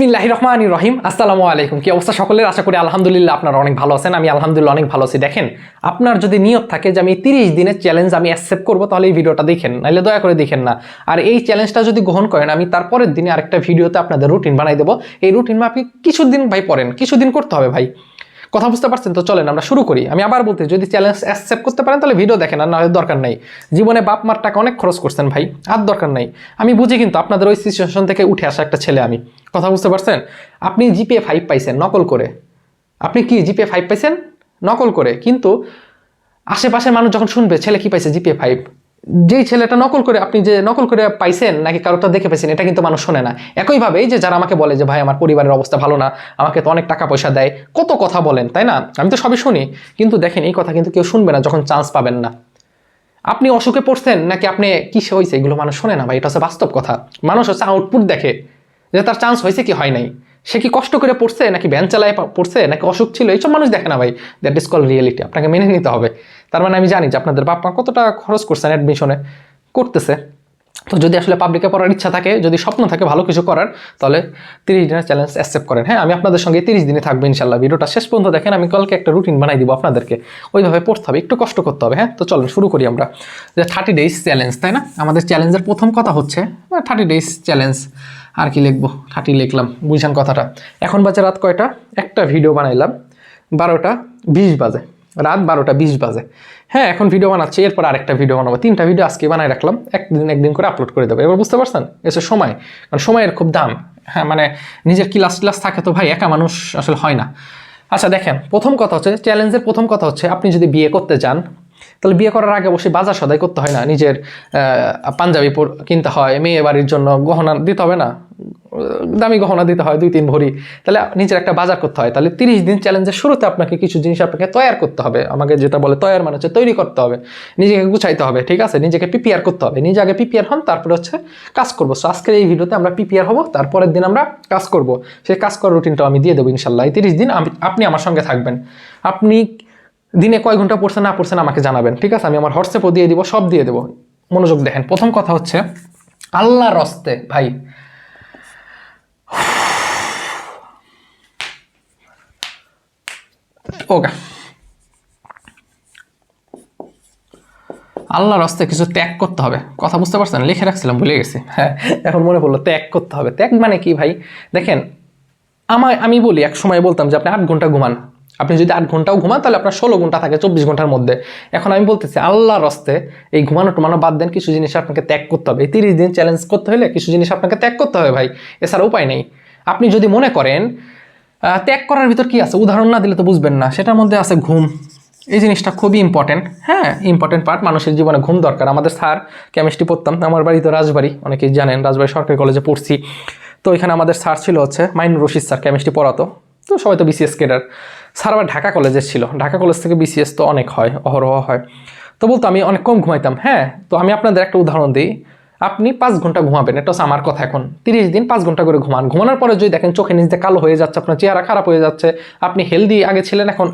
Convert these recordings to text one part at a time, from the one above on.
বিসমিল্লাহ রহমান রহিম আসসালামু আলাইকুম। কি অবস্থা সকলের? আশা করি আলহামদুলিল্লাহ আপনারা অনেক ভালো আছেন। আমি আলহামদুলিল্লাহ অনেক ভালো আছি। দেখেন, আপনার যদি নিয়ত থাকে যে আমি তিরিশ দিনের চ্যালেঞ্জ আমি অ্যাকসেপ্ট করব, তাহলে এই ভিডিওটা দেখেন। নাহলে দয়া করে দেখেন না। আর এই চ্যালেঞ্জটা যদি গ্রহণ করেন, আমি তারপরের দিনে আরেকটা ভিডিওতে আপনাদের রুটিন বানাই দেবো। এই রুটিন আপনি কিছুদিন ভাই পড়েন। কিছুদিন করতে হবে ভাই। কথা বুঝতে পারছেন তো চলেন, আমরা শুরু করি। আমি আবার বলতে, যদি চ্যালেঞ্জ অ্যাকসেপ্ট করতে পারেন তাহলে ভিডিও দেখেন, আর নাহলে দরকার নাই। জীবনে বাপ মার টাকা অনেক খরচ করছেন ভাই, আর দরকার নাই। আমি বুঝি কিন্তু আপনাদের ওই সিচুয়েশন থেকে উঠে আসা একটা ছেলে আমি। কথা বুঝতে পারছেন? আপনি জিপিএ ফাইভ পাইছেন, নকল করে। আপনি কি জিপিএ ফাইভ পাইছেন? নকল করে। কিন্তু আশেপাশের মানুষ যখন শুনবে, ছেলে কি পাইছে জিপিএ ফাইভ যেই ছেলেটা নকল করে আপনি যে নকল করে পাইছেন নাকি কারোটা দেখে পাইছেন, এটা কিন্তু মানুষ শোনে না। একইভাবে এই যে যারা আমাকে বলে যে, ভাই, আমার পরিবারের অবস্থা ভালো না, আমাকে তো অনেক টাকা পয়সা দেয়, কত কথা বলেন, তাই না? আমি তো সবই শুনি। কিন্তু দেখেন, এই কথা কিন্তু কেউ শুনবে না যখন চান্স পাবেন না। আপনি অসুখে পড়ছেন নাকি আপনি কিসে হয়েছে এগুলো মানুষ শোনে না ভাই, এটা হচ্ছে বাস্তব কথা। মানুষ হচ্ছে আউটপুট দেখে। যে তার চান্স হয়েছে কি হয় নাই। সে কি কষ্ট করে পড়ছে? নাকি ভ্যান চালায় পড়ছে? নাকি অসুখ ছিল? এইসব মানুষ দেখে না ভাই। দ্যাট ইজ কল রিয়েলিটি আপনাকে মেনে নিতে হবে। তার মানে আমি জানি যে আপনাদের বাপ মা কতটা খরচ করছেন অ্যাডমিশনে করতেছে। তো যদি আসলে পাবলিকে পড়ার ইচ্ছা থাকে, যদি স্বপ্ন থাকে ভালো কিছু করার, তাহলে তিরিশ দিনের চ্যালেঞ্জ অ্যাকসেপ্ট করেন। হ্যাঁ আমি আপনাদের সঙ্গে তিরিশ দিনে থাকব ইনশাল্লাহ ভিডিওটা শেষ পর্যন্ত দেখেন, আমি কালকে একটা রুটিন বানাই দিব আপনাদেরকে। ওইভাবে পড়তে হবে, একটু কষ্ট করতে হবে। হ্যাঁ তো চলুন শুরু করি আমরা। যে থার্টি ডেইজ চ্যালেঞ্জ তাই না? আমাদের চ্যালেঞ্জের প্রথম কথা হচ্ছে থার্টি ডেইজ চ্যালেঞ্জ আর কি লিখব? থার্টি লিখলাম বুঝছেন কথাটা। এখন বাজে রাত কয়টা? একটা ভিডিও বানাইলাম, বারোটা বিশ বাজে। রাত বারোটা বিশ বাজে। হ্যাঁ এখন ভিডিও বানাচ্ছি, এরপর আরেকটা ভিডিও বানাবো। তিনটা ভিডিও আজকে বানাই রাখলাম, একদিন একদিন করে আপলোড করে দেবো। এবার বুঝতে পারছেন? এসে সময়, কারণ সময়ের খুব দাম। হ্যাঁ মানে নিজের ক্লাস ক্লাস থাকে তো ভাই, একা মানুষ আসলে হয় না। আচ্ছা দেখেন, প্রথম কথা হচ্ছে চ্যালেঞ্জের প্রথম কথা হচ্ছে, আপনি যদি বিয়ে করতে চান তাহলে বিয়ে করার আগে অবশ্যই বাজার সদাই করতে হয় না। নিজের পাঞ্জাবি কিনতে হয়, মেয়ে বাড়ির জন্য গহনা দিতে হবে না। দামি গহনা দিতে হয় দুই তিন ভরি। তাহলে নিজের একটা বাজার করতে হয়। তাহলে তিরিশ দিন চ্যালেঞ্জের শুরুতে আপনাকে কিছু জিনিস আপনাকে তৈয়ার করতে হবে। আমাকে যেটা বলে তৈয়ার মানে হচ্ছে তৈরি করতে হবে। নিজেকে গুছাইতে হবে, ঠিক আছে? নিজেকে প্রিপেয়ার করতে হবে। নিজে আগে প্রিপেয়ার হন, তারপরে হচ্ছে কাজ করব। সো আজকের এই ভিডিওতে আমরা প্রিপেয়ার হব, তারপরের দিন আমরা কাজ করব। সেই কাজ করার রুটিনটাও আমি দিয়ে দেবো ইনশাল্লাহ। এই তিরিশ দিন আপনি আমার সঙ্গে থাকবেন। আপনি দিনে কয় ঘণ্টা পড়ছেন না পড়ছেন আমাকে জানাবেন, ঠিক আছে? আমি আমার হোয়াটসঅ্যাপও দিয়ে দিব, সব দিয়ে দেবো। মনোযোগ দেখেন। প্রথম কথা হচ্ছে, আল্লাহর রস্তে ভাই, ওকে। আল্লাহর রাস্তায় কিছু ত্যাগ করতে হবে। কথা বুঝতে পারছেন? লিখে রাখছিলাম, ভুলে গেছি। হ্যাঁ এখন মনে পড়ল, ত্যাগ করতে হবে। ত্যাগ মানে কি, ভাই? দেখেন আমার আমি বলি, এক সময় বলতাম যে, আপনি আট ঘণ্টা ঘুমান। আপনি যদি আট ঘন্টাও ঘুমান, তাহলে আপনার ষোলো ঘণ্টা থাকে চব্বিশ ঘণ্টার মধ্যে। এখন আমি বলতেছি, আল্লাহর রস্তে এই ঘুমানো টুমানো বাদ দেন, কিছু জিনিস আপনাকে ত্যাগ করতে হবে। এই তিরিশ দিন চ্যালেঞ্জ করতে হলে কিছু জিনিস আপনাকে ত্যাগ করতে হবে ভাই, এছাড়া উপায় নেই। আপনি যদি মনে করেন ত্যাগ করার ভিতর কি আছে? উদাহরণ না দিলে তো বুঝবেন না। সেটার মধ্যে আছে ঘুম। এই জিনিসটা খুবই ইম্পর্টেন্ট হ্যাঁ ইম্পর্টেন্ট পার্ট মানুষের জীবনে ঘুম দরকার। আমাদের স্যার কেমিস্ট্রি পড়তাম। আমার বাড়ি তো রাজবাড়ি। অনেকেই জানেন, রাজবাড়ি সরকারি কলেজে পড়ছি। তো এখানে আমাদের স্যার ছিল হচ্ছে মাইনুর রশিদ স্যার কেমিস্ট্রি পড়াতো। তো সবাই তো বিসিএস কেডার স্যার আবার ঢাকা কলেজের ছিল। ঢাকা কলেজ থেকে বিসিএস তো অনেক হয়, অহরহ হয়। তো বলতো আমি অনেক কম ঘুমাইতাম। হ্যাঁ তো আমি আপনাদের একটা উদাহরণ দিই। আপনি পাঁচ ঘণ্টা ঘুমাবেন, এটা হচ্ছে আমার কথা এখন। তিরিশ দিন পাঁচ ঘণ্টা করে ঘুমান। ঘুমানোর পরে যদি দেখেন চোখে নিচে কালো হয়ে যাচ্ছে, আপনার চেহারা খারাপ হয়ে যাচ্ছে, আপনি হেলদি আগে ছিলেন, এখন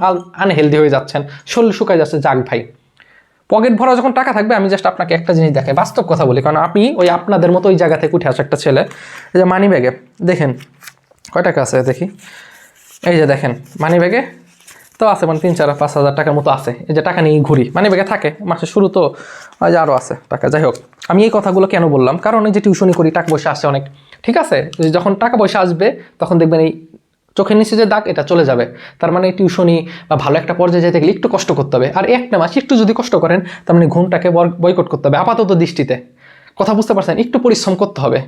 আনহেলদি হয়ে যাচ্ছেন। শরীর শুকায় যাচ্ছে, যাক ভাই। পকেট ভরা যখন টাকা থাকবে, আমি জাস্ট আপনাকে একটা জিনিস দেখাই, বাস্তব কথা বলি। কারণ আপনি ওই আপনাদের মতো ওই জায়গা থেকে উঠে আসা একটা ছেলে যে মানি ব্যাগে দেখেন, কয় টাকা আছে দেখি? এই যে দেখেন মানি ব্যাগে তো আছে মানে তিন চার, পাঁচ হাজার টাকার মতো আছে। এই যে টাকা নিয়ে ঘুরি মানি ব্যাগে থাকে, মাসের শুরু তো যে আরও আছে টাকা। যাই হোক, আমি এই কথাগুলো কেন বললাম? কারণ এই যে টিউশনি করি, টাকা পয়সা আসে অনেক। ঠিক আছে? যখন টাকা পয়সা আসবে, তখন দেখবেন এই চোখের নিচে যে দাগ, এটা চলে যাবে। তার মানে টিউশনি বা ভালো একটা পর্যায়ে যেতে গেলে একটু কষ্ট করতে হবে। আর একটা মাস একটু যদি কষ্ট করেন, তার মানে ঘুমটাকে বয়কট করতে হবে, আপাতত দৃষ্টিতে। কথা বুঝতে পারছেন? একটু পরিশ্রম করতে হবে।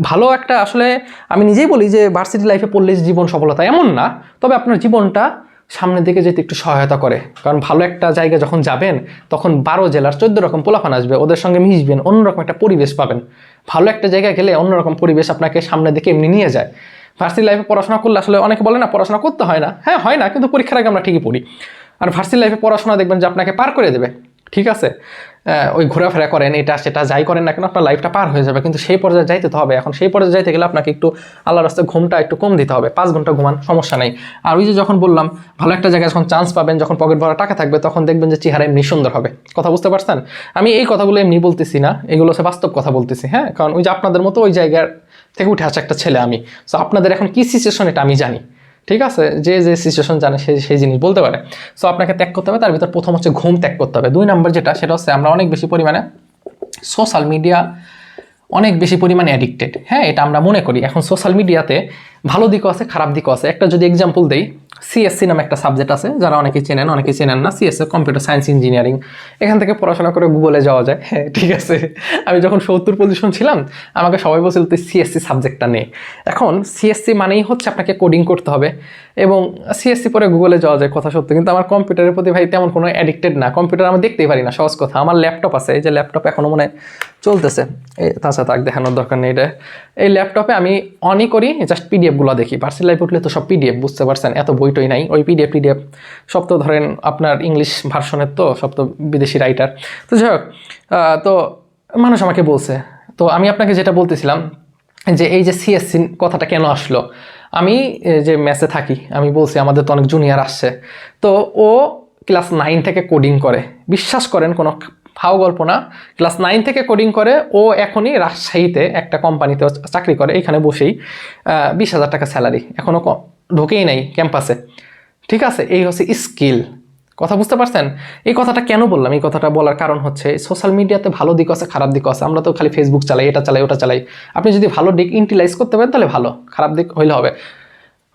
ভালো একটা আসলে আমি নিজেই বলি যে ভার্সিটি লাইফে পড়লে জীবন সফলতা এমন না, তবে আপনার জীবনটা সামনের দিকে যেতে একটু সহায়তা করে। কারণ ভালো একটা জায়গায় যখন যাবেন, তখন বারো জেলার চোদ্দ রকম পোলাফান আসবে, ওদের সঙ্গে মিশবেন, অন্যরকম একটা পরিবেশ পাবেন। ভালো একটা জায়গায় গেলে অন্যরকম পরিবেশ আপনাকে সামনের দিকে এমনি নিয়ে যায়। ভার্সিটি লাইফে পড়াশোনা করলে আসলে অনেকে বলে না, পড়াশোনা করতে হয় না। হ্যাঁ হয় না, কিন্তু পরীক্ষার আগে আমরা ঠিকই পড়ি। আর ভার্সিটি লাইফে পড়াশোনা দেখবেন যে আপনাকে পার করে দেবে। ঠিক আছে? ওই ঘোরাফেরা করেন, এটা সেটা যাই করেন না কেন, আপনার লাইফটা পার হয়ে যাবে। কিন্তু সেই পর্যায়ে যাইতে তো হবে। এখন সেই পর্যায়ে যাইতে গেলে আপনাকে একটু আল্লাহ রাস্তায় ঘুমটা একটু কম দিতে হবে। পাঁচ ঘণ্টা ঘুমান, সমস্যা নেই। আর ওই যে যখন বললাম, ভালো একটা জায়গায় যখন চান্স পাবেন, যখন পকেট ভরা টাকা থাকবে, তখন দেখবেন যে চেহারা এমনি সুন্দর হবে। কথা বুঝতে পারছেন? আমি এই কথাগুলো এমনি বলতেছি না, এগুলো হচ্ছে বাস্তব কথা বলতেছি হ্যাঁ? কারণ ওই যে আপনাদের মতো ওই জায়গার থেকে উঠে আসা একটা ছেলে আমি। সো আপনাদের এখন কী সিচুয়েশন এটা আমি জানি। ঠিক আছে? যে যে সিচুয়েশন জানে সে, সেই জিনিস বলতে পারে। সো আপনাকে ত্যাগ করতে হবে, তার ভিতর প্রথম হচ্ছে ঘুম ত্যাগ করতে হবে। দুই নম্বর যেটা, সেটা হচ্ছে আমরা অনেক বেশি পরিমাণে সোশ্যাল মিডিয়া অনেক বেশি পরিমাণে অ্যাডিক্টেড হ্যাঁ এটা আমরা মনে করি। এখন সোশ্যাল মিডিয়াতে ভালো দিকও আছে, খারাপ দিকও আছে। একটা যদি এক্সাম্পল দেই সিএসসি নামে একটা সাবজেক্ট আছে, যারা অনেকে চেনেন অনেকে চেনেন না। সিএসসি কম্পিউটার সায়েন্স ইঞ্জিনিয়ারিং এখান থেকে পড়াশোনা করে গুগলে যাওয়া যায়। হ্যাঁ ঠিক আছে। আমি যখন সত্তর পজিশন ছিলাম, আমাকে সবাই বলছিল, তুই সিএসসি সাবজেক্টটা নে। এখন সিএসসি মানেই হচ্ছে আপনাকে কোডিং করতে হবে। এবং সিএসসি পরে গুগলে যাওয়া যায়, কথা সত্য। কিন্তু আমার কম্পিউটারের প্রতি ভাই তেমন কোনো অ্যাডিক্টেড না। কম্পিউটার আমি দেখতেই পারি না, সহজ কথা। আমার ল্যাপটপ আছে, এই যে ল্যাপটপ এখনও মনে চলতেছে। তাছাড়া তাক দেখানোর দরকার নেই এটা। এই ল্যাপটপে আমি অনই করি জাস্ট পিডিএফগুলো দেখি। পার্সেল লাইফ উঠলে তো সব পিডিএফ বুঝতে পারছেন? এত বইটই নাই, ওই পিডিএফ পিডিএফ সব তো ধরেন আপনার ইংলিশ ভার্সনের তো, সব তো বিদেশি রাইটার তো যাই হোক তো মানুষ আমাকে বলছে, তো আমি আপনাকে যেটা বলতেছিলাম যে এই যে সিএসসি কথাটা কেন আসলো? আমি যে ম্যাচে থাকি, আমি বলছি আমাদের তো অনেক জুনিয়র আসছে। তো ও ক্লাস নাইন থেকে কোডিং করে। বিশ্বাস করেন, কোনো ফাও গল্প না। ক্লাস নাইন থেকে কোডিং করে, ও এখনই রাজশাহীতে একটা কোম্পানিতে চাকরি করে, এখানে বসেই বিশ হাজার টাকা স্যালারি এখনও ঢোকেই নাই ক্যাম্পাসে। ঠিক আছে, এই হচ্ছে স্কিল। কথা বুঝতে পারছেন? এই কথাটা কেন বললাম? এই কথাটা বলার কারণ হচ্ছে, সোশ্যাল মিডিয়াতে ভালো দিক আছে, খারাপ দিক আছে। আমরা তো খালি ফেসবুক চালাই, এটা চালাই, ওটা চালাই। আপনি যদি ভালো দিক ইন্টিলাইজ করতে পারেন, তাহলে ভালো। খারাপ দিক হইলে হবে।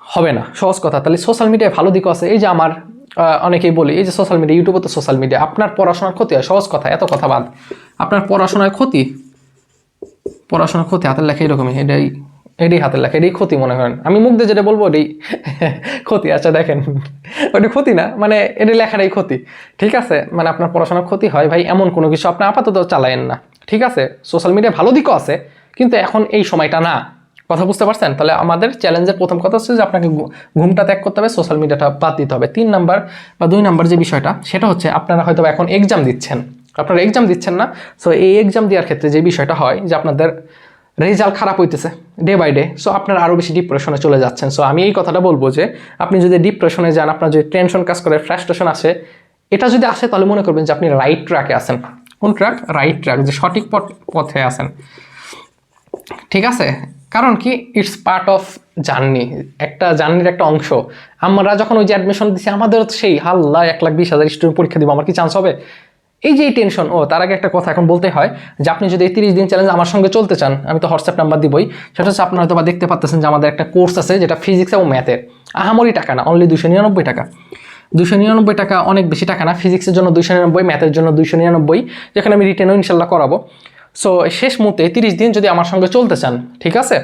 হবে না, সহজ কথা। তাহলে সোশ্যাল মিডিয়ায় ভালো দিকও আছে। এই যে আমার অনেকেই বলি, এই যে সোশ্যাল মিডিয়া ইউটিউবে তো সোশ্যাল মিডিয়া। আপনার পড়াশোনার ক্ষতি হয়, সহজ কথা, এত কথা বাদ। আপনার পড়াশোনার ক্ষতি? পড়াশোনার ক্ষতি, হাতের লেখা এরকমই, এটাই এটাই হাতের লেখা, এটাই ক্ষতি মনে করেন। আমি মুখ দিয়ে যেটা বলব, এটাই ক্ষতি। আচ্ছা দেখেন, ওটা ক্ষতি না মানে এটা লেখাটাই ক্ষতি। ঠিক আছে? মানে আপনার পড়াশোনার ক্ষতি হয় ভাই, এমন কোনো কিছু আপনি আপাতত চালায়েন না। ঠিক আছে? সোশ্যাল মিডিয়া ভালো দিকও আছে, কিন্তু এখন এই সময়টা না। কথা বুঝতে পারছেন? তাহলে আমাদের চ্যালেঞ্জের প্রথম কথা হচ্ছে যে আপনাকে ঘুমটা ত্যাগ করতে হবে সোশ্যাল মিডিয়াটা বাদ দিতে হবে। তিন নাম্বার বা দুই নাম্বার যে বিষয়টা, সেটা হচ্ছে আপনারা হয়তো এখন এক্সাম দিচ্ছেন। আপনারা এক্সাম দিচ্ছেন না সো এই এক্সাম দেওয়ার ক্ষেত্রে যে বিষয়টা হয় যে আপনাদের রেজাল্ট খারাপ হইতেছে ডে বাই ডে সো আপনার আরও বেশি ডিপ্রেশনে চলে যাচ্ছেন। সো আমি এই কথাটা বলব যে, আপনি যদি ডিপ্রেশনে যান, আপনার যদি টেনশন কাজ করে ফ্রাস্ট্রেশন আসে, এটা যদি আসে, তাহলে মনে করবেন যে, আপনি রাইট ট্র্যাকে আছেন। কোন ট্র্যাক রাইট ট্র্যাক যে সঠিক পথ- আছেন। ঠিক আছে? কারণ কি? ইটস পার্ট অফ জার্নি একটা জার্নির একটা অংশ। আমরা যখন ওই যে অ্যাডমিশন দিছি, আমাদের সেই হাল্লা এক লাখ বিশ হাজার স্টুডেন্ট পরীক্ষা দিব, আমার কি চান্স হবে? এই যে টেনশন ও, তার আগে একটা কথা এখন বলতে হয় যে আপনি যদি এই তিরিশ দিন চ্যালেঞ্জ আমার সঙ্গে চলতে চান, আমি তো হোয়াটসঅ্যাপ নাম্বার দিবই, সেটা হচ্ছে আপনারা হয়তো বা দেখতে পাচ্ছেন যে আমাদের একটা কোর্স আছে যেটা ফিজিক্স এবং ম্যাথের আহামরি টাকা না অনলি দুশো নিরানব্বই টাকা। দুশো নিরানব্বই টাকা অনেক বেশি টাকা না ফিজিক্সের জন্য দুশো নিরানব্বই ম্যাথের জন্য দুশো নিরানব্বই, যেখানে আমি রিটেনও ইনশাল্লাহ করাবো। সো শেষ মুহূর্তে তিরিশ দিন যদি আমার সঙ্গে চলতে চান, ঠিক আছে?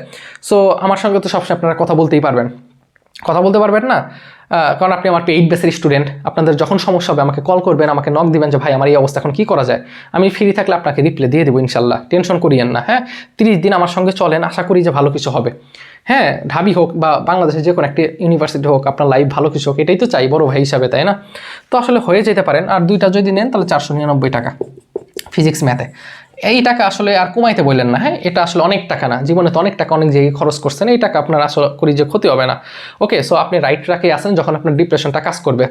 সো আমার সঙ্গে তো সবসময় আপনারা কথা বলতেই পারবেন। কথা বলতে পারবেন না। কারণ আপনি আমার এইট বেসের স্টুডেন্ট। আপনাদের যখন সমস্যা হবে, আমাকে কল করবেন, আমাকে নক দিবেন যে, ভাই, আমার এই অবস্থা এখন কী করা যায়? আমি ফ্রি থাকলে আপনাকে রিপ্লাই দিয়ে দেবো ইনশাল্লাহ। টেনশন করিয়েন না হ্যাঁ? তিরিশ দিন আমার সঙ্গে চলেন, আশা করি যে ভালো কিছু হবে। হ্যাঁ ঢাবি হোক বা বাংলাদেশের যে কোনো একটি ইউনিভার্সিটি হোক, আপনার লাইফ ভালো কিছু হোক, এটাই তো চাই বড় ভাই হিসাবে, তাই না? তো আসলে হয়ে যেতে পারেন। আর দুইটা যদি নেন, তাহলে চারশো নিরানব্বই টাকা। ফিজিক্স ম্যাথে এই টাকা আসলে আর কমাইতে বললেন না হ্যাঁ? এটা আসলে অনেক টাকা না। জীবনে তো অনেক টাকা, অনেক জায়গায় খরচ করছেন, এই টাকা আপনার আসলে করি যে ক্ষতি হবে না। ওকে সো আপনি রাইট ট্র্যাকে আসেন যখন আপনার ডিপ্রেশনটা কাজ করবে।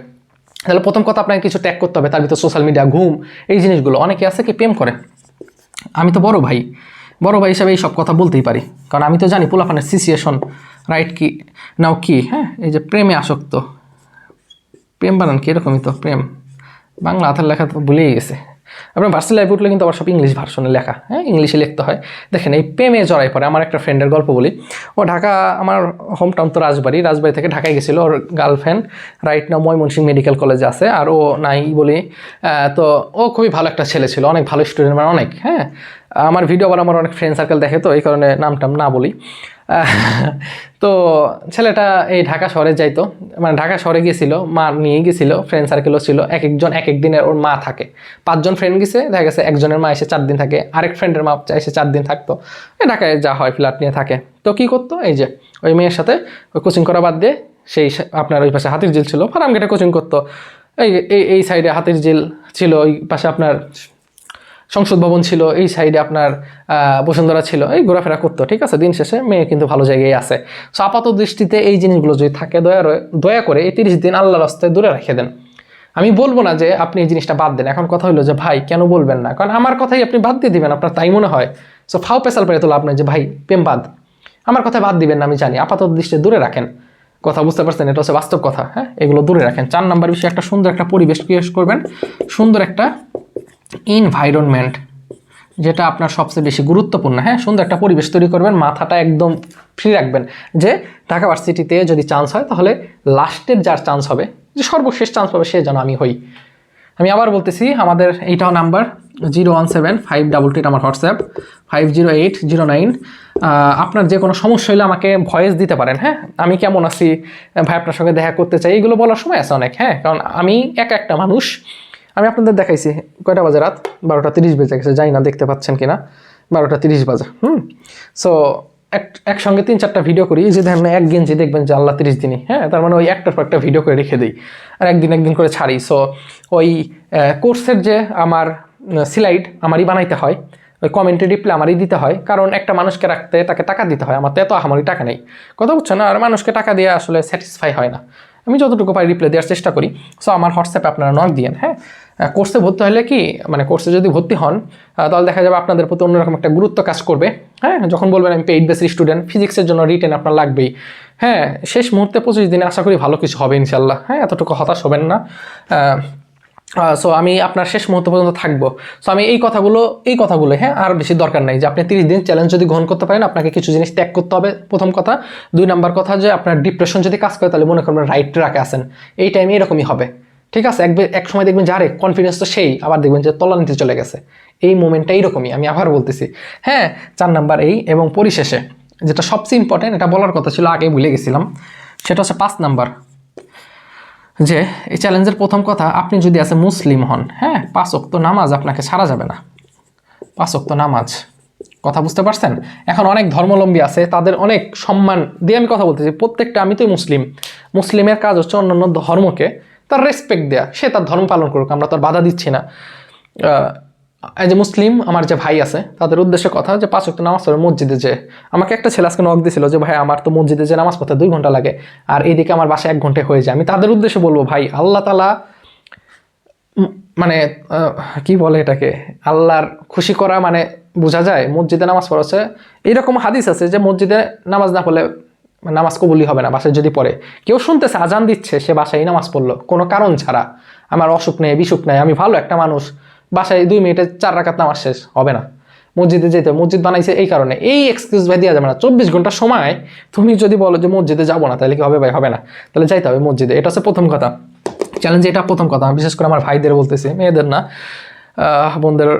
তাহলে প্রথম কথা আপনাকে কিছু ট্যাগ করতে হবে, তার ভিতর সোশ্যাল মিডিয়া ঘুম, এই জিনিসগুলো। অনেকে আছে কি, প্রেম করে। আমি তো বড় ভাই। বড় ভাই হিসাবে এই সব কথা বলতেই পারি। কারণ আমি তো জানি পোলাপানের সিচুয়েশন রাইট কি নাও কি হ্যাঁ? এই যে প্রেমে আসক্ত। প্রেম বানান কি? এরকমই তো প্রেম। বাংলা আধার লেখা তো ভুলেই গেছে। আপনার ভার্সিটি লাইভ উঠলে কিন্তু আবার সব ইংলিশ ভার্সনে লেখা হ্যাঁ? ইংলিশে লিখতে হয়। দেখেন, এই প্রেমে জড়াই পড়ে, আমার একটা ফ্রেন্ডের গল্প বলি। ও ঢাকা, আমার হোম টাউন তো রাজবাড়ি রাজবাড়ি থেকে ঢাকায় গেছিল। ওর girlfriend right now Mymensingh medical কলেজে আছে। আর ও নাই বলি তো ও খুবই ভালো একটা ছেলে ছিল, অনেক ভালো স্টুডেন্ট মানে অনেক হ্যাঁ? আমার ভিডিও আবার আমার অনেক ফ্রেন্ড সার্কেল দেখে তো, এই কারণে নাম টাম না বলি। তো ছেলেটা এই ঢাকা শহরে যাইতো। মানে ঢাকা শহরে গেছিল, মা নিয়ে গেছিল ফ্রেন্ড সার্কেলও ছিল এক একজন এক এক দিনের ওর মা থাকে। পাঁচজন ফ্রেন্ড গেছে, দেখা গেছে একজনের মা এসে চার দিন থাকে, আরেক ফ্রেন্ডের মা এসে চার দিন থাকতো। ঢাকায় যা হয় ফ্ল্যাট নিয়ে থাকে। তো কী করতো, এই যে ওই মেয়ের সাথে ওই কোচিং করা বাদ দিয়ে, সেই আপনার ওই পাশে হাতির ঝিল ছিল ফার্ম গেটে কোচিং করতো। এই এই সাইডে হাতির ঝিল ছিল, ওই পাশে আপনার সংসদ ভবন ছিল, এই সাইডে আপনার বসুন্ধরা ছিল, এই ঘোরাফেরা করতো, ঠিক আছে? দিন শেষে মেয়ে কিন্তু ভালো জায়গায় আছে। সো আপাত দৃষ্টিতে এই জিনিসগুলো যদি থাকে, দয়া দয়া করে এই তিরিশ দিন আল্লাহ রাস্তায় দূরে রেখে দেন। আমি বলব না যে আপনি এই জিনিসটা বাদ দেন। এখন কথা হলো যে, ভাই, কেন বলবেন না? কারণ আমার কথাই আপনি বাদ দিয়ে দিবেন, আপনার তাই মনে হয়। সো ফাও পেশাল পেরে তো লাভ নেই যে, ভাই, প্রেম বাদ। আমার কথা বাদ দিবেন না, আমি জানি। আপাতত দৃষ্টি দূরে রাখেন। কথা বুঝতে পারছেন? এটা হচ্ছে বাস্তব কথা হ্যাঁ? এগুলো দূরে রাখেন। চার নাম্বার বিষয়ে, একটা সুন্দর একটা পরিবেশ ক্রিয়েট করবেন। সুন্দর একটা ইনভাইরনমেন্ট যেটা আপনার সবচেয়ে বেশি গুরুত্বপূর্ণ। হ্যাঁ সুন্দর একটা পরিবেশ তৈরি করবেন, মাথাটা একদম ফ্রি রাখবেন। যে ঢাকা ভার্সিটিতে যদি চান্স হয়, তাহলে লাস্টের যার চান্স হবে, যে সর্বশেষ চান্স পাবে, সে যেন আমি হই। আমি আবার বলতেছি, আমাদের এইটাও number zero one seven five double two আমার WhatsApp five zero eight zero nine আপনার যে কোনো সমস্যা হলে আমাকে ভয়েস দিতে পারেন হ্যাঁ? আমি কেমন আছি? ভাই, আপনার সঙ্গে দেখা করতে চাই, এগুলো বলার সময় আছে অনেক হ্যাঁ? কারণ আমি একা একটা মানুষ। আমি আপনাদের দেখাইছি, কয়টা বাজে রাত? বারোটা তিরিশ বেজে গেছে যাই না, দেখতে পাচ্ছেন কিনা। বারোটা তিরিশ বাজে, হুম? সো এক, একসঙ্গে তিন চারটা ভিডিও করি যে দেখেন এক গেঞ্জি দেখবেন যে আল্লাহ তিরিশ দিনই হ্যাঁ? তার মানে ওই একটার পর একটা ভিডিও করে রেখে দিই, আর একদিন একদিন করে ছাড়ি। সো ওই কোর্সের যে আমার সিলাইড আমারই বানাইতে হয়, ওই কমেন্টে রিপ্লাই আমারই দিতে হয়, কারণ একটা মানুষকে রাখতে তাকে টাকা দিতে হয়, আমার তো এত আহামরি টাকা নেই। কথা বুঝছ না আর মানুষকে টাকা দিয়ে আসলে স্যাটিসফাই হয় না। আমি যতটুকু পাই রিপ্লাই দেওয়ার চেষ্টা করি। সো আমার হোয়াটসঅ্যাপে আপনারা নক দিয়েন হ্যাঁ? কোর্সে ভর্তি হলে কি মানে কোর্সে যদি ভর্তি হন তাহলে দেখা যাবে আপনাদের প্রতি অন্যরকম একটা গুরুত্ব কাজ করবে হ্যাঁ? যখন বলবেন আমি পেইড বেসিস স্টুডেন্ট ফিজিক্সের জন্য রিটেন আপনার লাগবেই। হ্যাঁ শেষ মুহূর্তে পঁচিশ দিনে আশা করি ভালো কিছু হবে ইনশাল্লাহ হ্যাঁ? এতটুকু হতাশ হবেন না। সো আমি আপনার শেষ মুহূর্ত পর্যন্ত থাকব। সো আমি এই কথাগুলো এই কথাগুলো হ্যাঁ আর বেশি দরকার নাই যে আপনি তিরিশ দিন চ্যালেঞ্জ যদি গ্রহণ করতে পারেন, আপনাকে কিছু জিনিস ত্যাগ করতে হবে। প্রথম কথা। দুই নাম্বার কথা যে আপনার ডিপ্রেশন যদি কাজ করে, তাহলে মনে করবেন রাইট ট্র্যাকে আসেন এই টাইমে এরকমই হবে। ঠিক আছে? এক এক সময় দেখবেন যারে কনফিডেন্স তো সেই, আবার দেখবেন যে তলানিতে চলে গেছে। এই মোমেন্টটা এইরকমই আমি আবার বলতেছি। হ্যাঁ চার নাম্বার এই এবং পরিশেষে, যেটা সবচেয়ে ইম্পর্টেন্ট এটা বলার কথা ছিল, আগে ভুলে গেছিলাম। সেটা হচ্ছে পাঁচ নাম্বার। যে এই চ্যালেঞ্জের প্রথম কথা, আপনি যদি আছে মুসলিম হন হ্যাঁ পাঁচ অক্ত নামাজ আপনাকে সারা যাবে না। পাঁচ অক্ত নামাজ। কথা বুঝতে পারছেন? এখন অনেক ধর্মলম্বী আছে, তাদের অনেক সম্মান দিয়ে আমি কথা বলতেছি। প্রত্যেকটা আমি তো মুসলিম মুসলিমের কাজ হচ্ছে অন্যান্য ধর্মকে তার রেসপেক্ট দেয়া। সে তার ধর্ম পালন করুক, আমরা তার বাধা দিচ্ছি না। এই যে মুসলিম আমার যে ভাই আছে, তাদের উদ্দেশ্যে কথা যে পাঁচ ওয়াক্ত নামাজ পড়ে মসজিদে যে আমাকে একটা ছেলে আজকে নক দিয়েছিল যে, ভাই, আমার তো মসজিদে যে নামাজ পড়তে দুই ঘণ্টা লাগে, আর এইদিকে আমার বাসায় এক ঘন্টায় হয়ে যায়। আমি তাদের উদ্দেশ্যে বলব, ভাই, আল্লাহ তালা মানে কি বলে এটাকে? আল্লাহর খুশি করা মানে বোঝা যায়, মসজিদে নামাজ পড়াচ্ছে এইরকম হাদিস আছে যে, মসজিদে নামাজ না পড়লে নামাজ কবুলি হবে না, বাসায় যদি পড়ে। কেউ শুনতেছে, আজান দিচ্ছে, সে বাসায় নামাজ পড়ল, কোনো কারণ ছাড়া। আমার অসুখ নেই, বিসুখ নেই, আমি ভালো একটা মানুষ। বাসায় দুই মিনিটে চার রাকাত নামাজ শেষ, হবে না। মসজিদে যেতে মসজিদ বানাইছে এই কারণে। এই এক্সকিউজ ভাই দেওয়া যাবে না। চব্বিশ ঘণ্টা সময় তুমি যদি বলো যে মসজিদে যাব না, তাহলে কি হবে ভাই? হবে না। তাহলে যাইতে হবে মসজিদে। এটা হচ্ছে প্রথম কথা। চ্যালেঞ্জ এটা প্রথম কথা। বিশেষ করে আমার ভাইদের বলতেছি, মেয়েদের না। বোনদের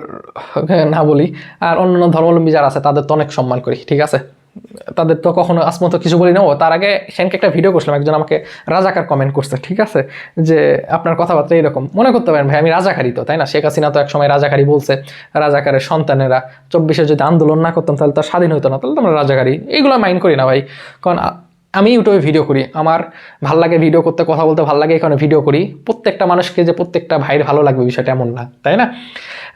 না বলি। আর অন্যান্য ধর্মাবলম্বী যারা আছে, তাদের তো অনেক সম্মান করি, ঠিক আছে? তাদের তো কখনো আসমতো কিছু বলি না ও, তার আগে সেনকে একটা ভিডিও করছিলাম, একজন আমাকে রাজাকার কমেন্ট করছে, ঠিক আছে? যে আপনার কথাবার্তা এরকম মনে করতে পারেন ভাই, আমি রাজাকারী তো, তাই না? শেখ হাসিনা তো একসময় রাজাকারী বলছে, রাজাকারের সন্তানেরা। চব্বিশে যদি আন্দোলন না করতাম, তাহলে তো স্বাধীন হতো না, তাহলে তো আমরা রাজাকারী এইগুলো মাইন্ড করি না ভাই। কারণ আমি ইউটিউবে ভিডিও করি, আমার ভালো লাগে ভিডিও করতে, কথা বলতে ভালো লাগে, এখানে ভিডিও করি। প্রত্যেকটা মানুষকে যে প্রত্যেকটা ভাইয়ের ভালো লাগবে বিষয়টা এমন না, তাই না?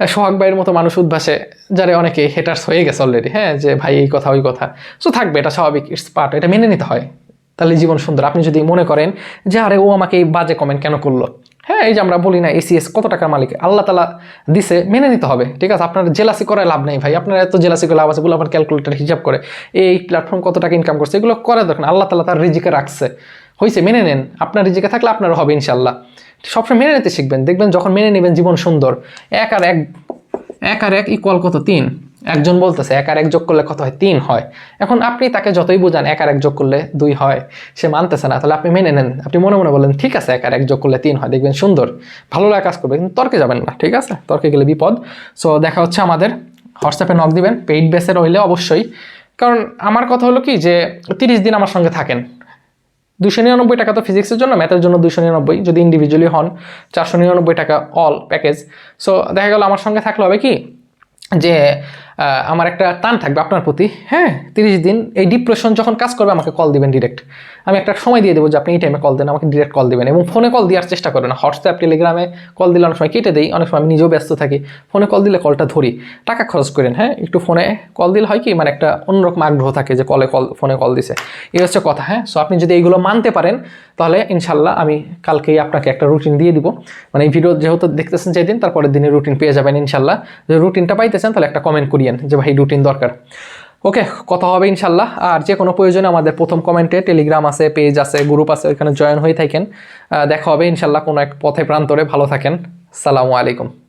সোহাগ ভাইয়ের মতো মানুষ উদ্ভাসে, যারে অনেকে হেটার্স হয়ে গেছে অলরেডি হ্যাঁ যে ভাই এই কথা, ওই কথা। সো থাকবে, এটা স্বাভাবিক ইটস পার্ট এটা মেনে নিতে হয়। তাহলে জীবন সুন্দর। আপনি যদি মনে করেন যে, আরে, ও আমাকে এই বাজে কমেন্ট কেন করল? হ্যাঁ এই যে আমরা বলি না এসিএস কত টাকার মালিক? আল্লাহ তালা দিছে, মেনে নিতে হবে, ঠিক আছে? আপনার জেলাসি করায় লাভ নেই ভাই। আপনার এত জেলাসি করে লাভ আছে বলে আপনার ক্যালকুলেটার হিসাব করে। এই প্ল্যাটফর্ম কত টাকা ইনকাম করছে, এগুলো করে দেখেন আল্লাহ তালা তার রিজিকে রাখছে। হয়েছে মেনে নেন। আপনার রিজিকে থাকলে আপনারও হবে ইনশাল্লাহ সবসময় মেনে নিতে শিখবেন। দেখবেন যখন মেনে নেবেন জীবন সুন্দর, এক আর এক এক আর এক ইকুয়াল কত? তিন। একজন বলতেছে, এক আর এক যোগ করলে কত হয়? তিন হয়। এখন আপনি তাকে যতই বোঝান, এক আর এক যোগ করলে দুই হয়। সে মানতেছে না। তাহলে আপনি মেনে নেন। আপনি মনে মনে বলেন, ঠিক আছে, এক আর এক যোগ করলে তিন হয়। দেখবেন সুন্দর, ভালো লাগা কাজ করবে, কিন্তু তর্কে যাবেন না, ঠিক আছে? তর্কে গেলে বিপদ। সো দেখা হচ্ছে আমাদের। হোয়াটসঅ্যাপে নক দিবেন পেইড বেসের হইলে অবশ্যই। কারণ আমার কথা হলো কি যে, তিরিশ দিন আমার সঙ্গে থাকেন। দুশো নিরানব্বই টাকা তো ফিজিক্সের জন্য ম্যাথের জন্য দুশো নিরানব্বই, যদি ইন্ডিভিজুয়ালি হন, চারশো নিরানব্বই টাকা অল প্যাকেজ সো দেখা গেল, আমার সঙ্গে থাকলে হবে কি যে আমার একটা টান থাকবে আপনার প্রতি হ্যাঁ তিরিশ দিন এই ডিপ্রেশন যখন কাজ করবে, আমাকে কল দিবেন ডিরেক্ট আমি একটা সময় দিয়ে দেবো যে আপনি এই টাইমে কল দেন, আমাকে ডিরেক্ট কল দিবেন এবং ফোনে কল দেওয়ার চেষ্টা করেন। হোয়াটসঅ্যাপ টেলিগ্রামে কল দিলে অনেক সময় কেটে দিই, অনেক সময় আমি নিজেও ব্যস্ত থাকি। ফোনে কল দিলে কলটা ধরি। টাকা খরচ করেন হ্যাঁ একটু ফোনে কল দিলে হয় কি মানে একটা অন্যরকম আগ্রহ থাকে যে কলে কল ফোনে কল দিছে। এই হচ্ছে কথা হ্যাঁ। সো আপনি যদি এইগুলো মানতে পারেন, তাহলে ইনশাল্লাহ আমি কালকেই আপনাকে একটা রুটিন দিয়ে দিব। মানে এই ভিডিও যেহেতু দেখতেছেন যেদিন তারপরের দিনে রুটিন পেয়ে যাবেন ইনশাল্লাহ যদি রুটিনটা পাইতেছেন তাহলে একটা কমেন্ট করিয়েন যে ভাই রুটিন দরকার। ওকে কথা হবে ইনশাল্লাহ। আর যে কোনো প্রয়োজনে আমাদের প্রথম কমেন্টে টেলিগ্রাম আছে পেজ আছে গ্রুপ আছে, ওইখানে জয়েন হয়ে থাকেন। দেখা হবে ইনশাল্লাহ কোনো এক পথে প্রান্তরে। ভালো থাকেন। সালামু আলাইকুম।